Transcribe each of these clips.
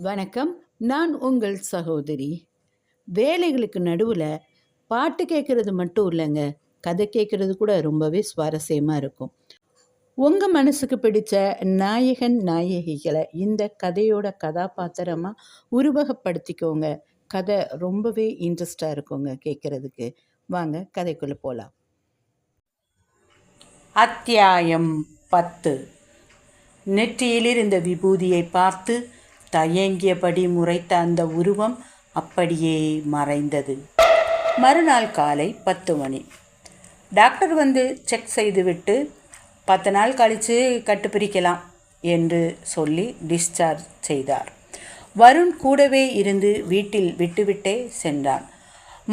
வணக்கம். நான் உங்கள் சகோதரி. வேலைகளுக்கு நடுவில் பாட்டு கேட்குறது மட்டும் இல்லைங்க. கதை கேட்குறது கூட ரொம்பவே சுவாரஸ்யமாக இருக்கும். உங்கள் மனசுக்கு பிடித்த நாயகன் நாயகிகளை இந்த கதையோட கதாபாத்திரமாக உருவகப்படுத்திக்கோங்க. கதை ரொம்பவே இன்ட்ரெஸ்டாக இருக்குங்க கேட்குறதுக்கு. வாங்க கதைக்குள்ளே போகலாம் அத்தியாயம் பத்து. நெற்றியிலிருந்த விபூதியை பார்த்து தயங்கியபடி முறைத்த அந்த உருவம் அப்படியே மறைந்தது. மறுநாள் காலை பத்து மணி. டாக்டர் வந்து செக் செய்துவிட்டு பத்து நாள் கழித்து கட்டுப்பிரிக்கலாம் என்று சொல்லி டிஸ்சார்ஜ் செய்தார். வருண் கூடவே இருந்து வீட்டில் விட்டுவிட்டே சென்றான்.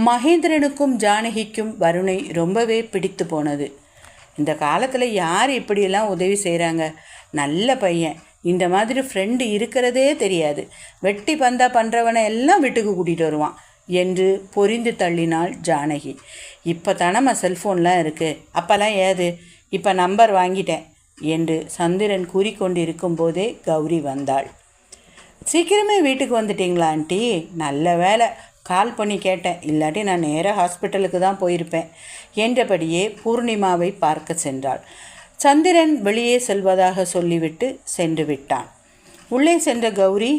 மகேந்திரனுக்கும் ஜானகிக்கும் வருணை ரொம்பவே பிடித்து போனது. இந்த காலத்தில் யார் இப்படியெல்லாம் உதவி செய்கிறாங்க நல்ல பையன். இந்த மாதிரி ஃப்ரெண்டு இருக்கிறதே தெரியாது. வெட்டி பந்தா பண்ணுறவனை எல்லாம் வீட்டுக்கு கூட்டிகிட்டு வருவான் என்று பொரிந்து தள்ளினாள் ஜானகி. இப்போ தானம்மா செல்ஃபோன்லாம் இருக்குது அப்போல்லாம் ஏது? இப்போ நம்பர் வாங்கிட்டேன். என்று சந்திரன் கூறிக்கொண்டிருக்கும் போதே கௌரி வந்தாள். சீக்கிரமே வீட்டுக்கு வந்துட்டிங்களா ஆண்டி? நல்ல வேலை கால் பண்ணி கேட்டேன். இல்லாட்டி நான் நேராக ஹாஸ்பிட்டலுக்கு தான் போயிருப்பேன். என்றபடியே பூர்ணிமாவை பார்க்க சென்றாள். சந்திரன் வெளியே செல்வதாக சொல்லிவிட்டு சென்று விட்டான் உள்ளே சென்ற கௌரி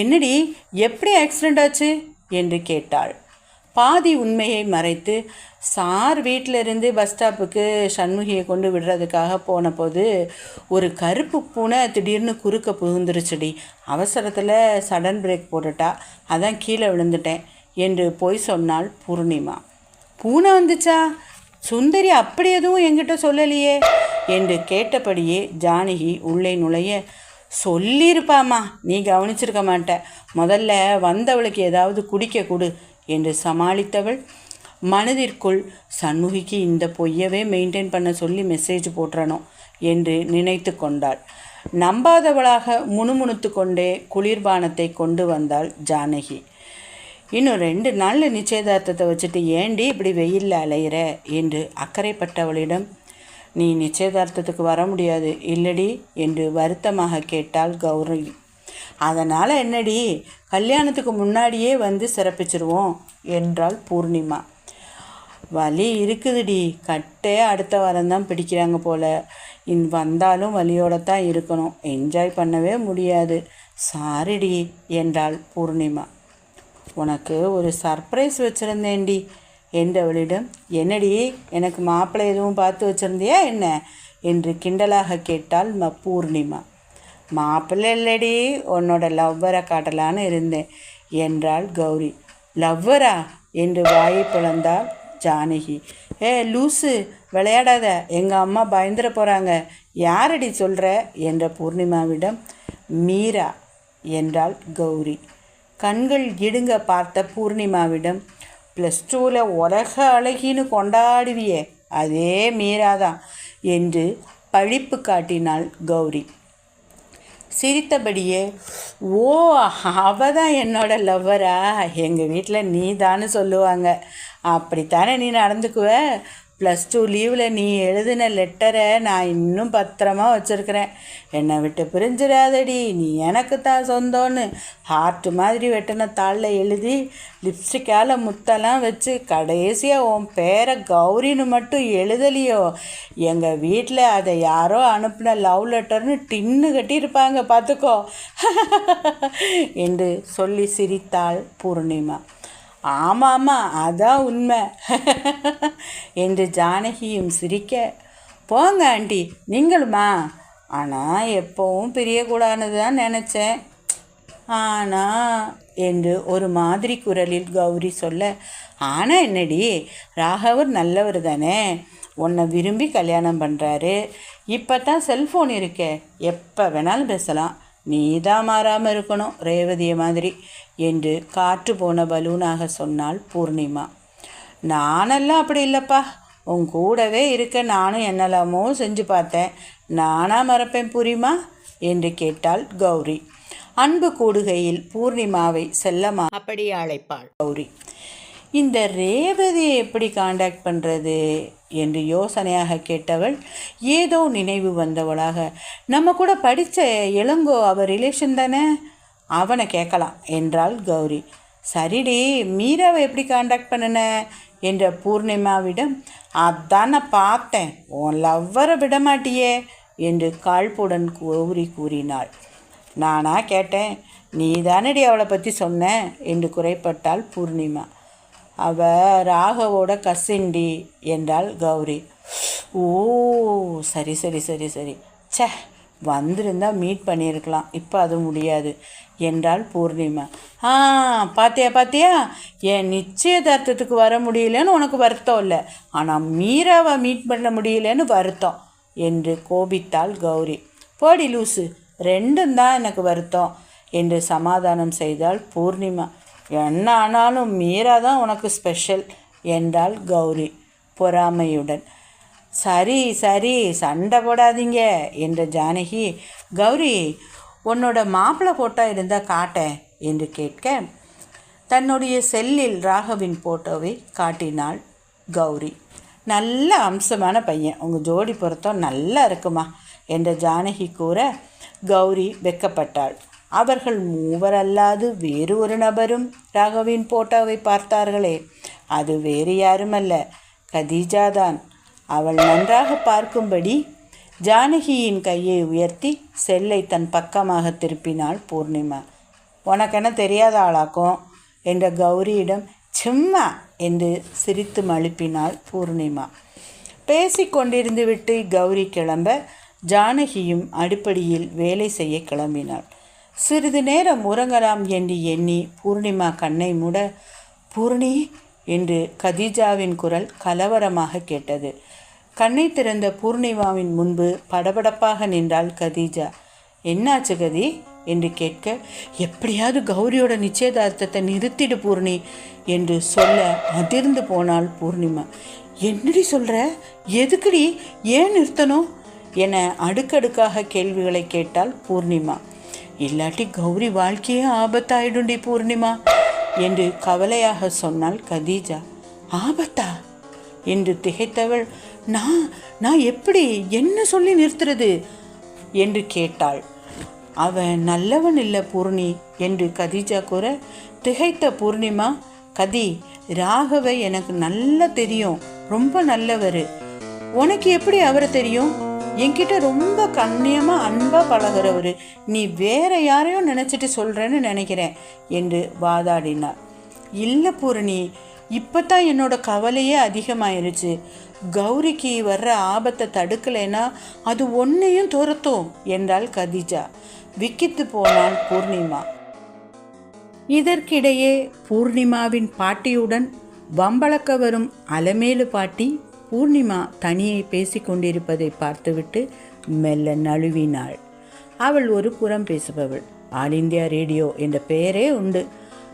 என்னடி எப்படி ஆக்சிடெண்ட் ஆச்சு? என்று கேட்டாள். பாதி உண்மையை மறைத்து சார் வீட்டிலிருந்து பஸ் ஸ்டாப்புக்கு சண்முகியை கொண்டு விடுறதுக்காக போன போது ஒரு கருப்பு பூனை திடீர்னு குறுக்க புகுந்துருச்சுடி. அவசரத்தில் சடன் பிரேக் போட்டுட்டா அதான் கீழே விழுந்துட்டேன் என்று பொய் சொன்னாள் பூர்ணிமா. பூனை வந்துச்சா? சுந்தரி அப்படி எதுவும் என்கிட்ட சொல்லலையே என்று கேட்டபடியே ஜானகி உள்ளே நுழைய சொல்லியிருப்பாம்மா நீ கவனிச்சிருக்க மாட்ட. முதல்ல வந்தவளுக்கு ஏதாவது குடிக்க கொடு என்று சமாளித்தவள். மனதிற்குள் சண்முகிக்கு இந்த பொய்யவே மெயின்டைன் பண்ண சொல்லி மெசேஜ் போட்டுறணும் என்று நினைத்து கொண்டாள். நம்பாதவளாக முணுமுணுத்து கொண்டே குளிர்பானத்தை கொண்டு வந்தாள் ஜானகி. இன்னும் ரெண்டு நாளில் நிச்சயதார்த்தத்தை வச்சுட்டு ஏண்டி இப்படி வெயிலில் அலையிற? என்று அக்கறைப்பட்டவளிடம் நீ நிச்சயதார்த்தத்துக்கு வர முடியாது இல்லடி என்று வருத்தமாக கேட்டாள் கௌரி. அதனால் என்னடி? கல்யாணத்துக்கு முன்னாடியே வந்து சிறப்பிச்சிருவோம் என்றாள் பூர்ணிமா. வலி இருக்குதுடி. கட்டே அடுத்த வாரம் தான் பிடிக்கிறாங்க போல். இன் வந்தாலும் வலியோடு தான் இருக்கணும். என்ஜாய் பண்ணவே முடியாது. சாரிடி என்றாள் பூர்ணிமா. உனக்கு ஒரு சர்ப்ரைஸ் வச்சுருந்தேன்டி. என்றவளிடம் என்னடி எனக்கு மாப்பிள்ளை எதுவும் பார்த்து வச்சுருந்தியா என்ன? என்று கிண்டலாக கேட்டாள் ம பூர்ணிமா. மாப்பிள்ளை இல்லடி உன்னோட லவ்வரை காட்டலான்னு இருந்தேன் என்றாள் கௌரி. லவ்வரா என்று வாயை பிளந்தாள் ஜானகி. ஏ லூசு விளையாடாத எங்கள் அம்மா பயந்துட போகிறாங்க யாரடி சொல்கிற என்ற பூர்ணிமாவிடம் மீரா என்றாள் கௌரி. கண்கள் இடுங்க பார்த்த பூர்ணிமாவிடம் ப்ளஸ் டூவில் உலக அழகின்னு கொண்டாடுவியே அதே மீறாதான் என்று பழிப்பு காட்டினாள் கௌரி. சிரித்தபடியே ஓ அவ தான் என்னோட லவ்வரா எங்கள் வீட்டில் நீ தான்னு சொல்லுவாங்க. அப்படித்தானே நீ நடந்துக்குவ? ப்ளஸ் டூ லீவில் நீ எழுதின லெட்டரை நான் இன்னும் பத்திரமா வச்சுருக்கிறேன். என்னை விட்டு பிரிஞ்சிடாதடி. நீ எனக்கு தான் சொந்தம்னு ஹார்ட் மாதிரி வெட்டின தாளில் எழுதி லிப்ஸ்டிக்கால் முத்தெல்லாம் வச்சு கடைசியாக உன் பேரை கௌரின்னு மட்டும் எழுதலையோ? எங்கள் வீட்டில் அதை யாரோ அனுப்பின லவ் லெட்டர்னு டின்னு கட்டியிருப்பாங்க பார்த்துக்கோ என்று சொல்லி சிரித்தாள் பூர்ணிமா. ஆமாம்மா அதான் உண்மை. என்று ஜானகியும் சிரிக்க போங்க ஆண்டி நீங்களுமா? ஆனால் எப்போவும் பிரியக்கூடாதுன்னு தான் நினச்சேன். ஆனால் என்று ஒரு மாதிரி குரலில் கௌரி சொல்ல ஆனால் என்னடி ராகவர் நல்லவர் தானே. உன்னை விரும்பி கல்யாணம் பண்ணுறாரு இப்போ தான் செல்ஃபோன் இருக்கே. எப்போ வேணாலும் பேசலாம். நீ தான் மாறாமல் இருக்கணும் ரேவதிய மாதிரி. என்று காற்று போன பலூனாக சொன்னாள் பூர்ணிமா. நானெல்லாம் அப்படி இல்லைப்பா. உன் கூடவே இருக்க நானும் என்னெல்லாமோ செஞ்சு பார்த்தேன். நானா மறப்பேன் புரியுமா என்று கேட்டாள் கௌரி. அன்பு கூடுகையில் பூர்ணிமாவை செல்லமா அப்படி அழைப்பாள். கௌரி. இந்த ரேவதியை எப்படி காண்டாக்ட் பண்ணுறது என்று யோசனையாக கேட்டவள் ஏதோ நினைவு வந்தவளாக. நம்ம கூட படித்த இளங்கோ அவர் ரிலேஷன் தானே? அவனை கேட்கலாம். என்றாள் கௌரி. சரிடி மீராவை எப்படி காண்டாக்ட் பண்ணுன? என்ற பூர்ணிமாவிடம் அதான் நான் பார்த்தேன். உன் லவ்வரை விட மாட்டியே என்று காழ்ப்புடன் கௌரி கூறினாள். நானா கேட்டேன். நீ தானடி அவளை பற்றி சொன்ன? என்று குறைப்பட்டாள் பூர்ணிமா. அவ ராகவோட கசிண்டி என்றாள் கௌரி. ஓ சரி சரி சரி சரி. ச்சே வந்திருந்தா மீட் பண்ணியிருக்கலாம். இப்போ அது முடியாது. என்றாள் பூர்ணிமா. ஆ பாத்தியா பாத்தியா? என் நிச்சயதார்த்தத்துக்கு வர முடியலன்னு உனக்கு வருத்தம் இல்லை. ஆனால் மீராவை மீட் பண்ண முடியலன்னு வருத்தம் என்று கோபித்தாள் கௌரி. போடி லூசு. ரெண்டும் தான் எனக்கு வருத்தம் என்று சமாதானம் செய்தாள் பூர்ணிமா. என்ன ஆனாலும் மீரா தான் உனக்கு ஸ்பெஷல் என்றாள் கௌரி பொறாமையுடன். சரி சரி சண்டை போடாதீங்க என்ற ஜானகி கௌரி உன்னோட மாப்பிள்ளை ஃபோட்டோ இருந்தால் காட்டேன் என்று கேட்க தன்னுடைய செல்லில் ராகவின் ஃபோட்டோவை காட்டினாள் கௌரி. நல்ல அம்சமான பையன். உங்கள் ஜோடி பொருத்தம் நல்லா இருக்குமா என்ற ஜானகி கூற கௌரி வெக்கப்பட்டாள். அவர்கள் மூவர் அல்லாது வேறு ஒரு நபரும் ராகவின் போட்டோவை பார்த்தார்களே. அது வேறு யாருமல்ல. கதீஜாதான். அவள் நன்றாக பார்க்கும்படி ஜானகியின் கையை உயர்த்தி செல்லை தன் பக்கமாக திருப்பினாள் பூர்ணிமா. உனக்கென்ன தெரியாத ஆளாக்கும் என்ற கௌரியிடம் சும்மா என்று சிரித்து மழுப்பினாள் பூர்ணிமா. பேசிக்கொண்டிருந்து விட்டு கௌரி கிளம்ப ஜானகியும் அடிப்படையில் வேலை செய்ய கிளம்பினாள். சிறிது நேரம் உறங்கலாம் என்று எண்ணி பூர்ணிமா கண்ணை மூட பூர்ணி என்று கதீஜாவின் குரல் கலவரமாக கேட்டது. கண்ணை திறந்த பூர்ணிமாவின் முன்பு படபடப்பாக நின்றாள் கதீஜா. என்னாச்சு கதி? என்று கேட்க எப்படியாவது கௌரியோட நிச்சயதார்த்தத்தை நிறுத்திடு பூர்ணி என்று சொல்ல அதிர்ந்து போனாள் பூர்ணிமா. என்னடி சொல்கிற எதுக்குடி? ஏன் நிறுத்தணும்? என அடுக்கடுக்காக கேள்விகளை கேட்டாள் பூர்ணிமா. இல்லாட்டி கௌரி வாழ்க்கையே ஆபத்தாயிடுண்டி பூர்ணிமா. என்று கவலையாக சொன்னாள் கதீஜா. ஆபத்தா? என்று திகைத்தவள். நான் நான் எப்படி? என்ன சொல்லி நிறுத்துறது? என்று கேட்டாள். அவன் நல்லவன் இல்லை பூர்ணி என்று கதீஜா கூற திகைத்த பூர்ணிமா கதி ராகவை எனக்கு நல்லா தெரியும். ரொம்ப நல்லவர். உனக்கு எப்படி அவரை தெரியும்? என்கிட்ட ரொம்ப கண்ணியமாக அன்பாக பழகிறவர். நீ வேற யாரையோ நினச்சிட்டு சொல்கிறேன்னு நினைக்கிறேன் என்று வாதாடினார். இல்லை பூரணி இப்போ தான் என்னோட கவலையே அதிகமாயிருச்சு. கௌரிக்கு வர்ற ஆபத்தை தடுக்கலைன்னா அது ஒன்றையும் துரத்தும் என்றாள் கதிஜா. விக்கித்து போனாள் பூர்ணிமா. இதற்கிடையே பூர்ணிமாவின் பாட்டியுடன் வம்பளக்க வரும் அலமேலு பாட்டி பூர்ணிமா தனியே பேசிக்கொண்டிருப்பதை பார்த்துவிட்டு மெல்ல நழுவினாள். அவள் ஒரு புறம் பேசுபவள். ஆல் இந்தியா ரேடியோ என்ற பெயரே உண்டு.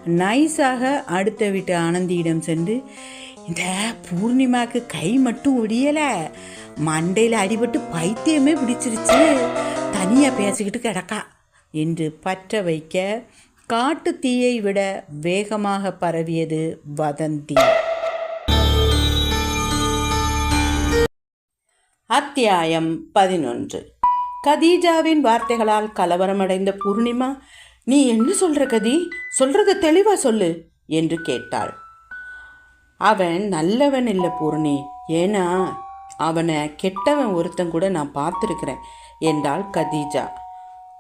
நைஸாக அடுத்த வீட்டு ஆனந்தியிடம் சென்று இந்த பூர்ணிமாக்கு கை மட்டும் ஒடியலை. மண்டையில் அடிபட்டு பைத்தியமே பிடிச்சிருச்சு. தனியாக பேசிக்கிட்டு கிடக்கா. என்று பற்ற வைக்க காட்டு தீயை விட வேகமாக பரவியது வதந்தி. அத்தியாயம் பதினொன்று. கதீஜாவின் வார்த்தைகளால் கலவரமடைந்த பூர்ணிமா நீ என்ன சொல்ற கதி? சொல்றத தெளிவா சொல்லு என்று கேட்டாள். அவன் நல்லவன் இல்லை பூர்ணி. ஏன்னா அவனை கெட்டவன் ஒருத்தன் கூட நான் பார்த்துருக்கிறேன் என்றாள் கதீஜா.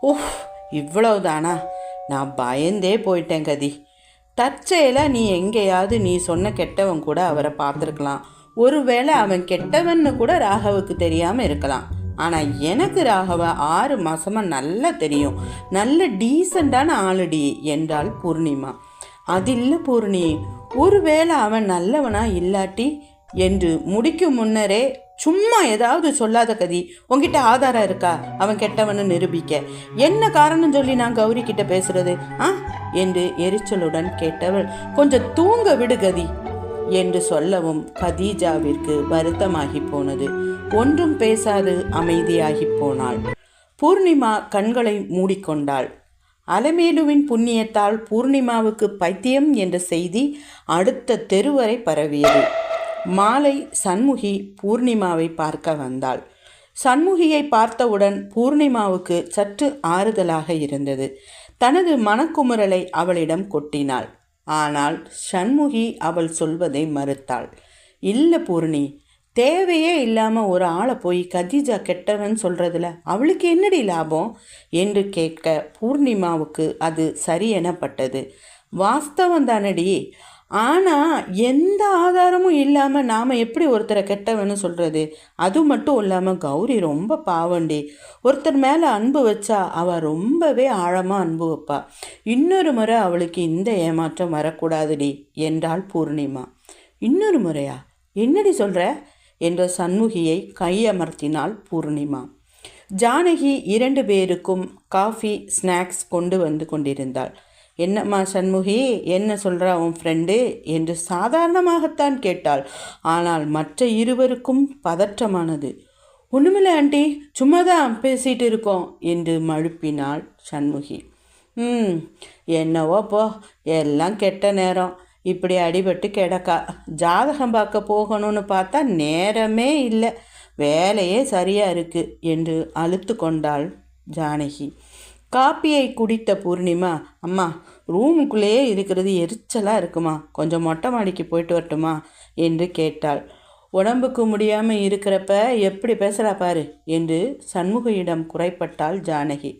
ஓஹ் இவ்வளவுதானா? நான் பயந்தே போயிட்டேன் கதி. தற்செயலாக நீ எங்கேயாவது நீ சொன்ன கெட்டவன் கூட அவரை பார்த்துருக்கலாம். ஒருவேளை அவன் கெட்டவன்னு கூட ராகவுக்கு தெரியாமல் இருக்கலாம். ஆனால் எனக்கு ராகவ ஆறு மாதமாக நல்லா தெரியும். நல்ல டீசெண்டான ஆளுடி என்றாள் பூர்ணிமா. அதில்ல பூர்ணி ஒருவேளை அவன் நல்லவனா இல்லாட்டி? என்று முடிக்கும் முன்னரே சும்மா ஏதாவது சொல்லாத கதி. உங்ககிட்ட ஆதாரம் இருக்கா? அவன் கெட்டவனு நிரூபிக்க. என்ன காரணம் சொல்லி நான் கௌரி கிட்ட பேசுறது ஆ? என்று எரிச்சலுடன் கேட்டவள் கொஞ்சம் தூங்க விடு கதி. என்று சொல்லவும் கதீஜாவிற்கு வருத்தமாகி போனது. ஒன்றும் பேசாது அமைதியாகி போனாள். பூர்ணிமா கண்களை மூடிக்கொண்டாள். அலமேலுவின் புண்ணியத்தால் பூர்ணிமாவுக்கு பைத்தியம் என்ற செய்தி அடுத்த தெருவரை பரவியது. மாலை சண்முகி பூர்ணிமாவை பார்க்க வந்தாள். சண்முகியை பார்த்தவுடன் பூர்ணிமாவுக்கு சற்று ஆறுதலாக இருந்தது. தனது மனக்குமுறலை அவளிடம் கொட்டினாள். ஆனால் சண்முகி அவள் சொல்வதை மறுத்தாள். இல்லை பூர்ணி தேவையே இல்லாமல் ஒரு ஆளை போய் கதீஜா கெட்டவன் சொல்கிறதுல அவளுக்கு என்னடி லாபம்? என்று கேட்க பூர்ணிமாவுக்கு அது சரி எனப்பட்டது. வாஸ்தவம் தானடி ஆனால் எந்த ஆதாரமும் இல்லாமல் நாம் எப்படி ஒருத்தரை கெட்டவன்னு சொல்கிறது அது மட்டும் இல்லாமல் கௌரி ரொம்ப பாவண்டி. ஒருத்தர் மேலே அன்பு வச்சா அவள் ரொம்பவே ஆழமாக அன்பு வைப்பா. இன்னொரு முறை அவளுக்கு இந்த ஏமாற்றம் வரக்கூடாதுடி என்றாள் பூர்ணிமா. இன்னொரு முறையா? என்னடி சொல்கிற என்ற சண்முகியை கையமர்த்தினாள் பூர்ணிமா. ஜானகி இரண்டு பேருக்கும் காஃபி ஸ்நாக்ஸ் கொண்டு வந்து கொண்டிருந்தாள். என்னம்மா சண்முகி என்ன சொல்கிறா உன் ஃப்ரெண்டு என்று சாதாரணமாகத்தான் கேட்டாள். ஆனால் மற்ற இருவருக்கும் பதற்றமானது. ஒன்றுமில்ல ஆண்டி சும்மா தான் பேசிகிட்டு இருக்கோம் என்று மழுப்பினாள் சண்முகி. ம் என்னவோ போ எல்லாம் கெட்ட நேரம். இப்படி அடிபட்டு கிடக்கா. ஜாதகம் பார்க்க போகணும்னு பார்த்தா நேரமே இல்லை. வேலையே சரியாக இருக்குது என்று அழுத்து கொண்டாள் ஜானகி. காப்பியை குடித்த பூர்ணிமா அம்மா ரூமுக்குள்ளேயே இருக்கிறது எரிச்சலாக இருக்குமா? கொஞ்சம் மொட்டை மாடிக்கு போயிட்டு வரட்டுமா? என்று கேட்டாள். உடம்புக்கு முடியாமல் இருக்கிறப்ப எப்படி பேசுகிறா பாரு என்று சண்முகையிடம் குறைப்பட்டாள் ஜானகி.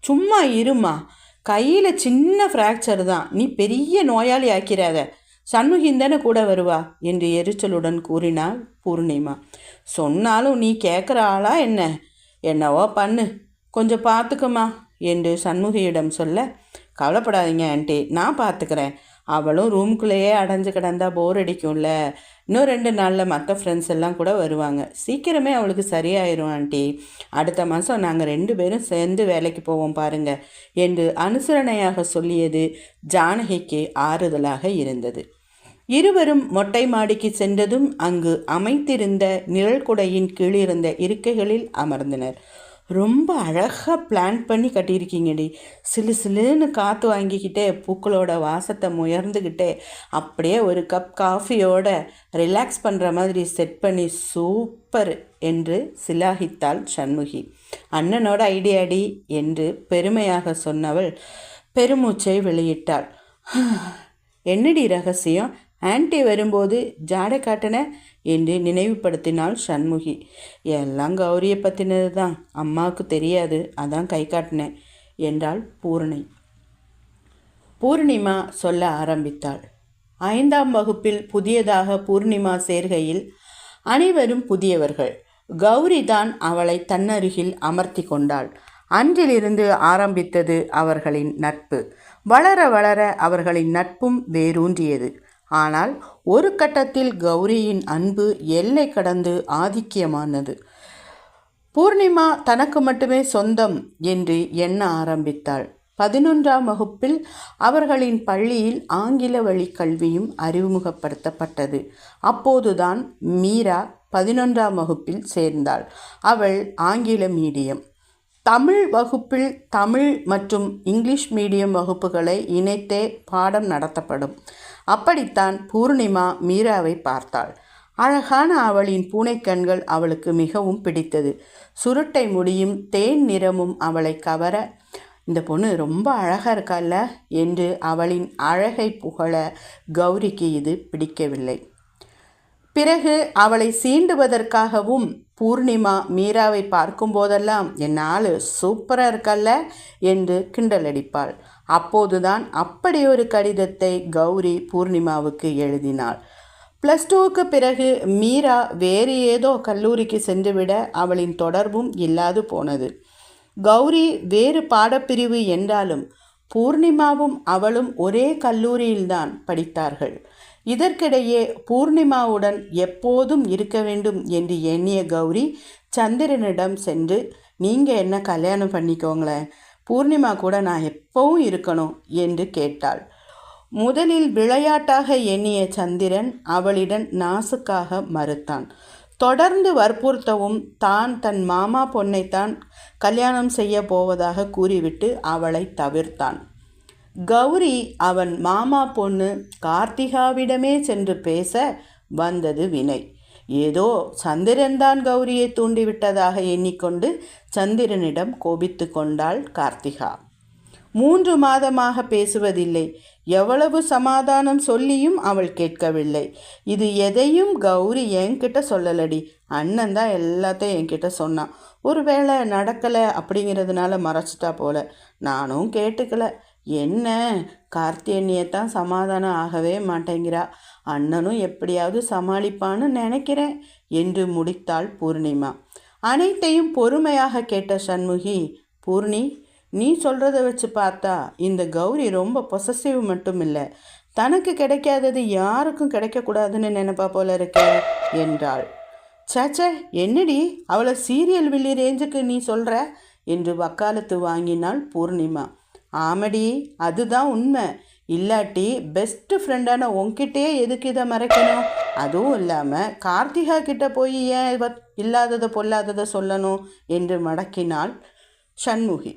சும்மா இருமா கையில் சின்ன ஃப்ராக்சர் தான். நீ பெரிய நோயாளி ஆக்கிறாத சண்முகிந்தன தானே கூட வருவா? என்று எரிச்சலுடன் கூறினாள் பூர்ணிமா. சொன்னாலும் நீ கேட்குற ஆளா என்ன? என்னவோ பண்ணு. கொஞ்சம் பார்த்துக்குமா என்று சண்முகியிடம் சொல்ல கவலைப்படாதீங்க ஆண்டி நான் பார்த்துக்கிறேன். அவளும் ரூம்குள்ளேயே அடைஞ்சு கிடந்தா போர் அடிக்கும்ல. இன்னும் ரெண்டு நாளில் மற்ற ஃப்ரெண்ட்ஸ் எல்லாம் கூட வருவாங்க. சீக்கிரமே அவளுக்கு சரியாயிரும் ஆண்டி. அடுத்த மாதம் நாங்கள் ரெண்டு பேரும் சேர்ந்து வேலைக்கு போவோம் பாருங்க என்று அனுசரணையாக சொல்லியது ஜானகிக்கு ஆறுதலாக இருந்தது. இருவரும் மொட்டை மாடிக்கு சென்றதும் அங்கு அமைத்திருந்த நிழல்குடையின் கீழிருந்த இருக்கைகளில் அமர்ந்தனர். ரொம்ப அழகாக பிளான் பண்ணி கட்டியிருக்கீங்கடி. சிலு சிலுன்னு காற்று வாங்கிக்கிட்டே பூக்களோட வாசத்தை முயர்ந்துக்கிட்டே அப்படியே ஒரு கப் காஃபியோட ரிலாக்ஸ் பண்ணுற மாதிரி செட் பண்ணி சூப்பர் என்று சிலாகித்தாள் சண்முகி. அண்ணனோட ஐடியாடி என்று பெருமையாக சொன்னவள் பெருமூச்சை வெளியிட்டாள். என்னடி ரகசியம்? ஆன்டி வரும்போது ஜாடை காட்டின என்று நினைவுபடுத்தினாள் சண்முகி. எல்லாம் கௌரியை பற்றினது தான் அம்மாவுக்கு தெரியாது. அதான் கை காட்டினேன் என்றாள் பூரணி. பூர்ணிமா சொல்ல ஆரம்பித்தாள். ஐந்தாம் வகுப்பில் புதியதாக பூர்ணிமா சேர்கையில் அனைவரும் புதியவர்கள். கௌரி தான் அவளை தன்னருகில் அமர்த்தி கொண்டாள். அன்றிலிருந்து ஆரம்பித்தது அவர்களின் நட்பு. வளர வளர அவர்களின் நட்பும் வேரூன்றியது. ஆனால் ஒரு கட்டத்தில் கௌரியின் அன்பு எல்லை கடந்து ஆதிக்கியமானது. பூர்ணிமா தனக்கு மட்டுமே சொந்தம் என்று எண்ண ஆரம்பித்தாள். பதினொன்றாம் வகுப்பில் அவர்களின் பள்ளியில் ஆங்கில வழி கல்வியும் அறிமுகப்படுத்தப்பட்டது. அப்போதுதான் மீரா பதினொன்றாம் வகுப்பில் சேர்ந்தாள். அவள் ஆங்கில மீடியம். தமிழ் வகுப்பில் தமிழ் மற்றும் இங்கிலீஷ் மீடியம் வகுப்புகளை இணைத்தே பாடம் நடத்தப்படும். அப்படித்தான் பூர்ணிமா மீராவை பார்த்தாள். அழகான அவளின் பூனைக்கண்கள் அவளுக்கு மிகவும் பிடித்தது. சுருட்டை முடியும் தேன் நிறமும் அவளை கவர இந்த பொண்ணு ரொம்ப அழகாக இருக்கல்ல? என்று அவளின் அழகை புகழ கௌரிக்கு இது பிடிக்கவில்லை. பிறகு அவளை சீண்டுவதற்காகவும் பூர்ணிமா மீராவை பார்க்கும்போதெல்லாம் என் ஆள் சூப்பராக இருக்கல்ல? என்று கிண்டலடிப்பாள் அப்போதுதான் அப்படி ஒரு கடிதத்தை கௌரி பூர்ணிமாவுக்கு எழுதினாள். ப்ளஸ் டூவுக்கு பிறகு மீரா வேறு ஏதோ கல்லூரிக்கு சென்றுவிட அவளின் தொடர்பும் இல்லாது போனது. கௌரி வேறு பாடப்பிரிவு என்றாலும் பூர்ணிமாவும் அவளும் ஒரே கல்லூரியில்தான் படித்தார்கள். இதற்கிடையே பூர்ணிமாவுடன் எப்போதும் இருக்க வேண்டும் என்று எண்ணிய கௌரி சந்திரனிடம் சென்று நீங்கள் என்ன கல்யாணம் பண்ணிக்கோங்களேன். பூர்ணிமா கூட நான் எப்பவும் இருக்கணும் என்று கேட்டாள். முதலில் விளையாட்டாக எண்ணிய சந்திரன் அவளிடம் நாசுக்காக மறுத்தான். தொடர்ந்து வற்புறுத்தவும் தான் தன் மாமா பொண்ணைத்தான் கல்யாணம் செய்ய போவதாக கூறிவிட்டு அவளை தவிர்த்தான். கௌரி அவன் மாமா பொண்ணு கார்த்திகாவிடமே சென்று பேச வந்தது வினை. ஏதோ சந்திரன்தான் கௌரியை தூண்டிவிட்டதாக எண்ணிக்கொண்டு சந்திரனிடம் கோபித்து கொண்டாள் கார்த்திகா. மூன்று மாதமாக பேசுவதில்லை. எவ்வளவு சமாதானம் சொல்லியும் அவள் கேட்கவில்லை. இது எதையும் கௌரி என்கிட்ட சொல்லலடி. அண்ணன் தான் எல்லாத்தையும் என்கிட்ட சொன்னான். ஒருவேளை நடக்கலை அப்படிங்கிறதுனால மறைச்சிட்டா போல. நானும் கேட்டுக்கல. என்ன? கார்த்தியண்ணியை தான் சமாதானம் ஆகவே மாட்டேங்கிறா. அண்ணனும் எப்படியாவது சமாளிப்பான்னு நினைக்கிறேன் என்று முடித்தாள் பூர்ணிமா. அனைத்தையும் பொறுமையாக கேட்ட சண்முகி பூர்ணி நீ சொல்கிறத வச்சு பார்த்தா இந்த கௌரி ரொம்ப பொசசிவ் மட்டும் இல்லை தனக்கு கிடைக்காதது யாருக்கும் கிடைக்கக்கூடாதுன்னு நினைப்பா போல இருக்கே என்றாள். சேச்சே என்னடி? அவளை சீரியல் வில்லி ரேஞ்சுக்கு நீ சொல்கிற என்று வக்காலத்து வாங்கினாள் பூர்ணிமா. ஆமடி அதுதான் உண்மை. இல்லாட்டி பெஸ்ட்டு ஃப்ரெண்டான உன்கிட்டயே எதுக்கு இதை மறைக்கணும்? அதுவும் இல்லாமல் கார்த்திகா கிட்ட போய் ஏன் இல்லாததை பொல்லாததை சொல்லணும் என்று மடக்கினாள் சண்முகி.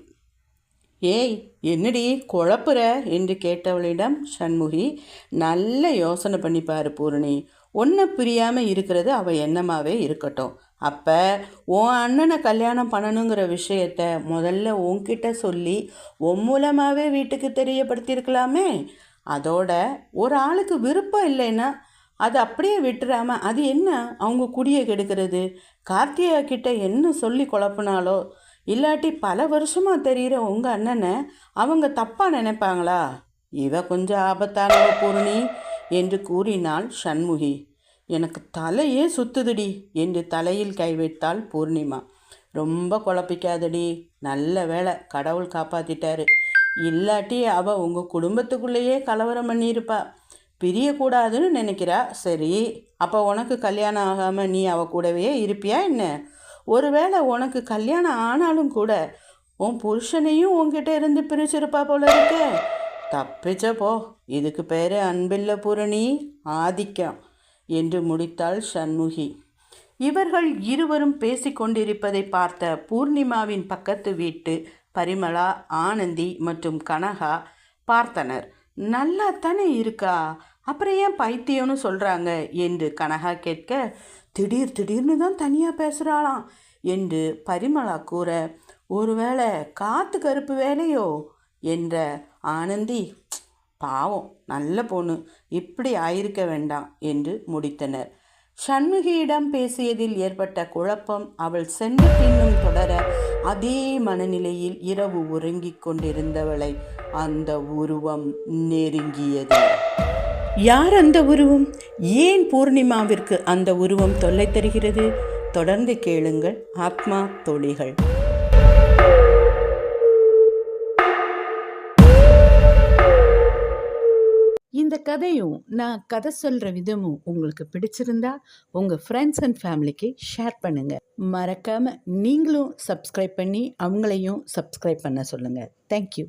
ஏய் என்னடி குழப்புற? என்று கேட்டவளிடம் சண்முகி நல்ல யோசனை பண்ணிப்பாரு பூரணி. ஒன்றை பிரியாமல் இருக்கிறது அவள் எண்ணமாகவே இருக்கட்டும். அப்போ உன் அண்ணனை கல்யாணம் பண்ணணுங்கிற விஷயத்த முதல்ல உன்கிட்ட சொல்லி உன் மூலமாகவே வீட்டுக்கு தெரியப்படுத்தியிருக்கலாமே? அதோட ஒரு ஆளுக்கு விருப்பம் இல்லைன்னா அது அப்படியே விட்டுறாமல் அது என்ன? அவங்க குடியை கெடுக்கிறது? கார்த்தியா கிட்ட என்ன சொல்லி குழப்பினாலோ இல்லாட்டி பல வருஷமாக தெரிகிற உங்கள் அண்ணனை அவங்க தப்பாக நினைப்பாங்களா? இவ கொஞ்சம் ஆபத்தானவ பூர்ணி என்று கூறினாள் சண்முகி. எனக்கு தலையே சுத்துதுடி என்று தலையில் கை வைத்தாள் பூர்ணிமா. ரொம்ப குழப்பிக்காதடி நல்ல வேலை கடவுள் காப்பாத்திட்டாரு. இல்லாட்டி அவ உங்கள் குடும்பத்துக்குள்ளேயே கலவரம் பண்ணியிருப்பா. பிரியக்கூடாதுன்னு நினைக்கிறா. சரி அப்போ உனக்கு கல்யாணம் ஆகாமல் நீ அவ கூடவே இருப்பியா என்ன? ஒருவேளை உனக்கு கல்யாணம் ஆனாலும் கூட உன் புருஷனையும் உன்கிட்ட இருந்து பிரிச்சிருப்பா போல இருக்க. தப்பிச்ச போ. இதுக்கு பேர் அன்பில்ல பூரணி ஆதிக்கம். என்று முடித்தாள் சண்முகி. இவர்கள் இருவரும் பேசிக்கொண்டிருப்பதை பார்த்த பூர்ணிமாவின் பக்கத்து வீட்டு பரிமளா ஆனந்தி மற்றும் கனகா பார்த்தனர். நல்லா தானே இருக்கா? அப்புறம் ஏன் பைத்தியம்னு சொல்கிறாங்க என்று கனகா கேட்க திடீர் திடீர்னு தான் தனியாக பேசுகிறாளாம் என்று பரிமளா கூற ஒருவேளை காற்று கருப்பு வேலையோ? என்ற ஆனந்தி பாவம் நல்ல பொண்ணு இப்படி ஆயிருக்க வேண்டாம் என்று முடித்தனர். சண்முகியிடம் பேசியதில் ஏற்பட்ட குழப்பம் அவள் சென்று பின்னும் தொடர அதே மனநிலையில் இரவு உறங்கிக் கொண்டிருந்தவளை அந்த உருவம் நெருங்கியது. யார் அந்த உருவம்? ஏன் பூர்ணிமாவிற்கு அந்த உருவம் தொல்லை தருகிறது? தொடர்ந்து கேளுங்கள் ஆத்மா தொழிகள். கதையும் நான் கதை சொல்கிற விதமும் உங்களுக்கு பிடிச்சிருந்தா உங்கள் ஃப்ரெண்ட்ஸ் அண்ட் ஃபேமிலிக்கு ஷேர் பண்ணுங்கள் மறக்காமல் நீங்களும் சப்ஸ்கிரைப் பண்ணி அவங்களையும் சப்ஸ்கிரைப் பண்ண சொல்லுங்கள் தேங்க்யூ